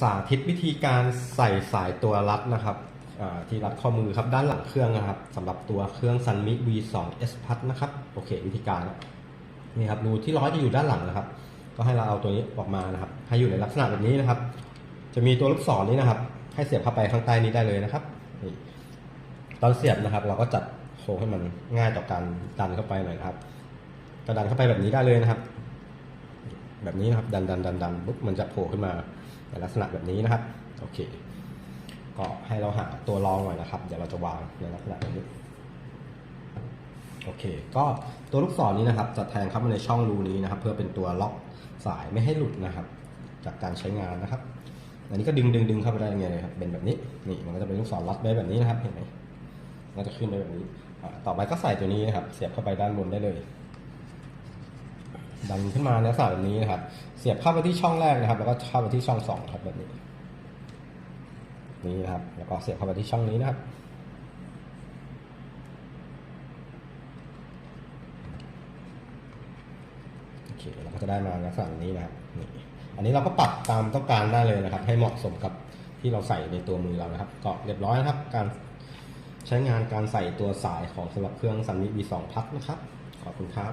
สาธิตวิธีการใส่สายตัวรัดนะครับที่รัดข้อมือครับด้านหลังเครื่องนะครับสำหรับตัวเครื่อง Sunmi V2 S Plus นะครับโอเควิธีการนี่ครับรูที่ร้อยจะอยู่ด้านหลังนะครับ ก็ให้เราเอาตัวนี้ออกมานะครับ ให้อยู่ในลักษณะแบบนี้นะครับ จะมีตัวลูกศรนี้นะครับ ให้เสียบเข้าไปข้างใต้นี้ได้เลยนะครับตอนเสียบนะครับ เราก็จัดโค้งให้มันง่ายต่อการดันเข้าไปหน่อยนะครับจะดันเข้าไปแบบนี้ได้เลยนะครับ แบบนี้นะครับ ดันดันดันดันปุ๊บมันจะโผล่ขึ้นมาในลักษณะแบบนี้นะครับ โอเค ก็ให้เราหาตัวรองหน่อยนะครับ เดี๋ยวเราจะวางในลักษณะแบบนี้ โอเค ก็ตัวลูกศรนี้นะครับ จะแทงเข้ามาในช่องรูนี้นะครับ เพื่อเป็นตัวล็อกสายไม่ให้หลุดนะครับ จากการใช้งานนะครับ อันนี้ก็ดึงดึงดึงเข้าไปได้ยังไงเลยครับ เป็นแบบนี้ นี่มันก็จะเป็นลูกศรล็อกได้แบบนี้นะครับ เห็นไหมมันจะขึ้นได้แบบนี้ ต่อไปก็ใส่ตัวนี้นะครับ เสียบเข้าไปด้านบนได้เลย ดันขึ้นมาในลักษณะแบบนี้นะครับ เสียบเข้าไปที่ช่องแรกนะครับ แล้วก็เข้าไปที่ช่องสองครับแบบนี้นี่นะครับ แล้วก็เสียบเข้าไปที่ช่องนี้นะครับโอเคเราก็จะได้มาลักษณะนี้นะครับนี่อันนี้เราก็ปรับตามต้องการได้เลยนะครับ ให้เหมาะสมกับที่เราใส่ในตัวมือเรานะครับ ก็เรียบร้อยนะครับ การใช้งานการใส่ตัวสายของสำหรับเครื่องซันมิ V2 Plus นะครับ ขอบคุณครับ